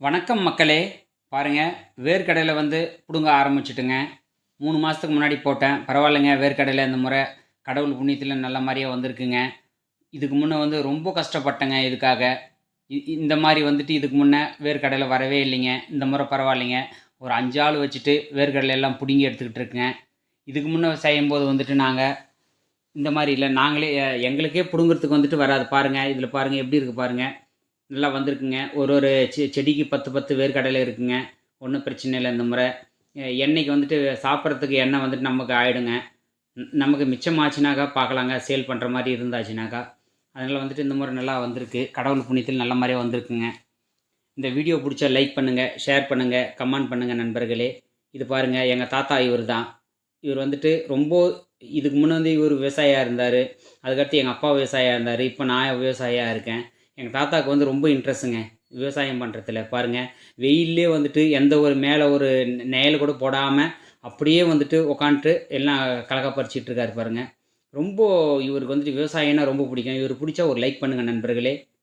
வணக்கம் மக்களே. பாருங்கள் வேர்க்கடலை வந்து பிடுங்க ஆரம்பிச்சிட்டுங்க. மூணு மாதத்துக்கு முன்னாடி போட்டேன். பரவாயில்லைங்க வேர்க்கடலை இந்த முறை கடவுள் புண்ணியத்தில் நல்ல மாதிரியே வந்திருக்குங்க. இதுக்கு முன்னே வந்து ரொம்ப கஷ்டப்பட்டேங்க இதுக்காக. இந்த மாதிரி வந்துட்டு இதுக்கு முன்னே வேர்க்கடலை வரவே இல்லைங்க. இந்த முறை பரவாயில்லைங்க. ஒரு அஞ்சு ஆள் வச்சுட்டு வேர்க்கடலை எல்லாம் பிடுங்கி எடுத்துக்கிட்டு இருக்குங்க இதுக்கு முன்னே செய்யும்போது வந்துட்டு நாங்கள் இந்த மாதிரி இல்லை நாங்களே எங்களுக்கே பிடுங்கிறதுக்கு வந்துட்டு வராது. பாருங்கள் இதில் பாருங்கள் எப்படி இருக்குது பாருங்கள் நல்லா வந்திருக்குங்க. ஒரு ஒரு செ செடிக்கு பத்து பத்து வேர்க்கடலை இருக்குங்க. ஒன்றும் பிரச்சனை இல்லை இந்த முறை. எண்ணெய்க்கு வந்துட்டு சாப்பிட்றதுக்கு எண்ணெய் வந்துட்டு நமக்கு ஆகிடுங்க நமக்கு மிச்சமாச்சுனாக்கா பார்க்கலாங்க. சேல் பண்ணுற மாதிரி இருந்தாச்சுனாக்கா. அதனால் வந்துட்டு இந்த முறை நல்லா வந்திருக்கு. கடவுள் புண்ணியத்தில் நல்ல மாதிரியே வந்திருக்குங்க. இந்த வீடியோ பிடிச்சா லைக் பண்ணுங்கள் ஷேர் பண்ணுங்கள் கமெண்ட் பண்ணுங்கள் நண்பர்களே. இது பாருங்கள் எங்கள் தாத்தா இவர் தான். இவர் வந்துட்டு ரொம்ப இதுக்கு முன்னே வந்து இவர் விவசாயியாக இருந்தார். அதுக்கடுத்து எங்கள் அப்பா விவசாயியாக இருந்தார். இப்போ நான் விவசாயியாக இருக்கேன். எங்கள் தாத்தாவுக்கு வந்து ரொம்ப இன்ட்ரெஸ்ட்டுங்க விவசாயம் பண்ணுறதுல பாருங்கள் வெயிலே வந்துட்டு எந்த ஒரு மேலே ஒரு நெயல் கூட போடாமல் அப்படியே வந்துட்டு உக்காந்துட்டு எல்லாம் கலக்கா பறிச்சிட்டு இருக்காரு பாருங்கள் ரொம்ப இவருக்கு வந்துட்டு விவசாயம்னா ரொம்ப பிடிக்கும். இவர் பிடிச்சா ஒரு லைக் பண்ணுங்கள் நண்பர்களே.